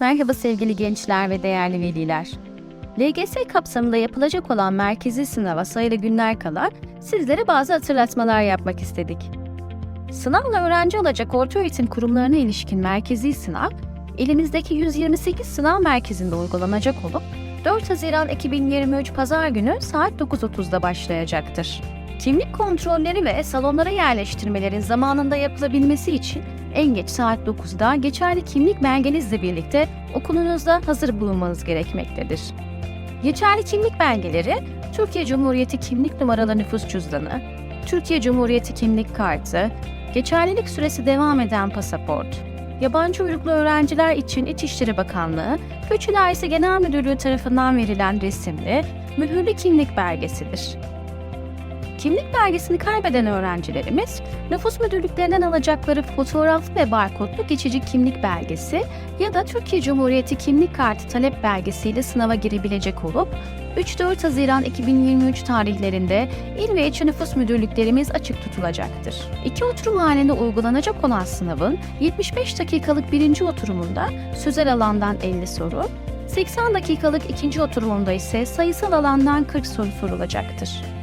Merhaba sevgili gençler ve değerli veliler. LGS kapsamında yapılacak olan merkezi sınava sayılı günler kala sizlere bazı hatırlatmalar yapmak istedik. Sınavla öğrenci alacak ortaöğretim kurumlarına ilişkin merkezi sınav, elimizdeki 128 sınav merkezinde uygulanacak olup 4 Haziran 2023 Pazar günü saat 9.30'da başlayacaktır. Kimlik kontrolleri ve salonlara yerleştirmelerin zamanında yapılabilmesi için en geç saat 9'da geçerli kimlik belgenizle birlikte okulunuzda hazır bulunmanız gerekmektedir. Geçerli kimlik belgeleri, Türkiye Cumhuriyeti kimlik numaralı nüfus cüzdanı, Türkiye Cumhuriyeti kimlik kartı, geçerlilik süresi devam eden pasaport, yabancı uyruklu öğrenciler için İçişleri Bakanlığı, Göç İdaresi Genel Müdürlüğü tarafından verilen resimli, mühürlü kimlik belgesidir. Kimlik belgesini kaybeden öğrencilerimiz, nüfus müdürlüklerinden alacakları fotoğraflı ve barkodlu geçici kimlik belgesi ya da Türkiye Cumhuriyeti kimlik kartı talep belgesiyle sınava girebilecek olup, 3-4 Haziran 2023 tarihlerinde il ve ilçe nüfus müdürlüklerimiz açık tutulacaktır. İki oturum halinde uygulanacak olan sınavın 75 dakikalık birinci oturumunda sözel alandan 50 soru, 80 dakikalık ikinci oturumunda ise sayısal alandan 40 soru sorulacaktır.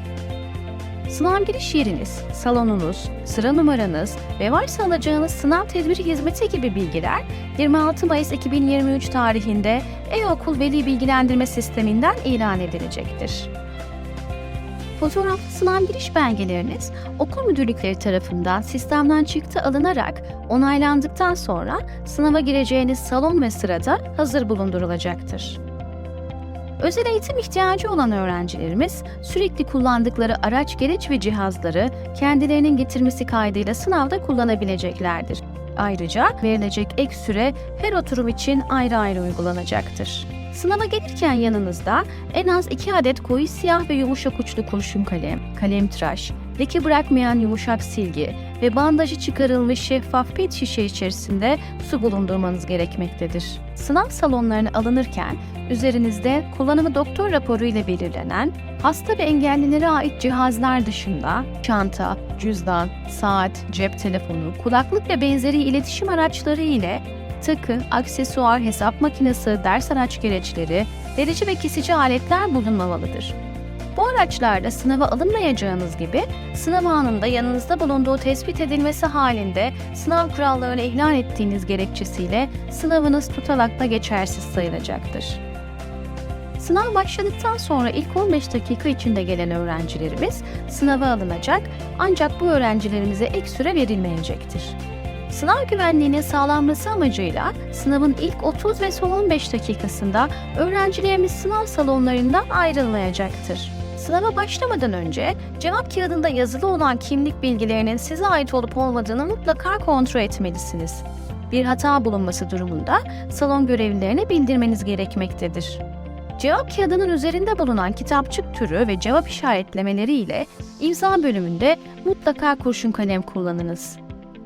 Sınav giriş yeriniz, salonunuz, sıra numaranız ve varsa alacağınız sınav tedbiri hizmeti gibi bilgiler 26 Mayıs 2023 tarihinde e-okul veli bilgilendirme sisteminden ilan edilecektir. Fotoğraflı sınav giriş belgeleriniz okul müdürlükleri tarafından sistemden çıktı alınarak onaylandıktan sonra sınava gireceğiniz salon ve sırada hazır bulundurulacaktır. Özel eğitim ihtiyacı olan öğrencilerimiz sürekli kullandıkları araç, gereç ve cihazları kendilerinin getirmesi kaydıyla sınavda kullanabileceklerdir. Ayrıca verilecek ek süre her oturum için ayrı ayrı uygulanacaktır. Sınava gelirken yanınızda en az 2 adet koyu siyah ve yumuşak uçlu kurşun kalem, kalem tıraş, leke bırakmayan yumuşak silgi ve bandajı çıkarılmış şeffaf pet şişe içerisinde su bulundurmanız gerekmektedir. Sınav salonlarına alınırken üzerinizde kullanımı doktor raporu ile belirlenen hasta ve engellilere ait cihazlar dışında çanta, cüzdan, saat, cep telefonu, kulaklık ve benzeri iletişim araçları ile takı, aksesuar, hesap makinesi, ders araç gereçleri, derici ve kesici aletler bulunmamalıdır. Bu araçlarda sınava alınmayacağınız gibi sınav anında yanınızda bulunduğu tespit edilmesi halinde sınav kurallarını ihlal ettiğiniz gerekçesiyle sınavınız tutanakla geçersiz sayılacaktır. Sınav başladıktan sonra ilk 15 dakika içinde gelen öğrencilerimiz sınava alınacak ancak bu öğrencilerimize ek süre verilmeyecektir. Sınav güvenliğinin sağlanması amacıyla sınavın ilk 30 ve son 15 dakikasında öğrencilerimiz sınav salonlarından ayrılmayacaktır. Sınava başlamadan önce cevap kağıdında yazılı olan kimlik bilgilerinin size ait olup olmadığını mutlaka kontrol etmelisiniz. Bir hata bulunması durumunda salon görevlilerine bildirmeniz gerekmektedir. Cevap kağıdının üzerinde bulunan kitapçık türü ve cevap işaretlemeleri ile imza bölümünde mutlaka kurşun kalem kullanınız.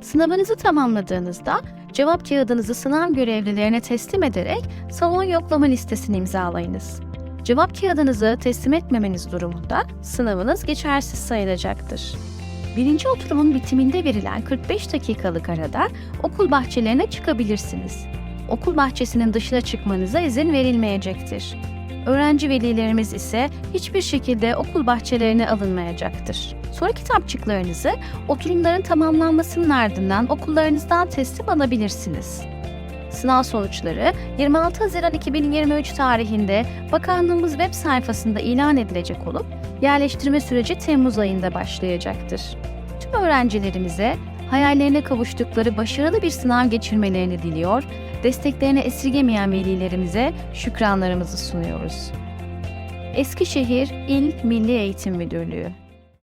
Sınavınızı tamamladığınızda cevap kağıdınızı sınav görevlilerine teslim ederek salon yoklama listesini imzalayınız. Cevap kağıdınızı teslim etmemeniz durumunda sınavınız geçersiz sayılacaktır. Birinci oturumun bitiminde verilen 45 dakikalık arada okul bahçelerine çıkabilirsiniz. Okul bahçesinin dışına çıkmanıza izin verilmeyecektir. Öğrenci velilerimiz ise hiçbir şekilde okul bahçelerine alınmayacaktır. Soru kitapçıklarınızı oturumların tamamlanmasının ardından okullarınızdan teslim alabilirsiniz. Sınav sonuçları 26 Haziran 2023 tarihinde bakanlığımız web sayfasında ilan edilecek olup yerleştirme süreci Temmuz ayında başlayacaktır. Tüm öğrencilerimize hayallerine kavuştukları başarılı bir sınav geçirmelerini diliyor, desteklerine esirgemeyen velilerimize şükranlarımızı sunuyoruz. Eskişehir İl Milli Eğitim Müdürlüğü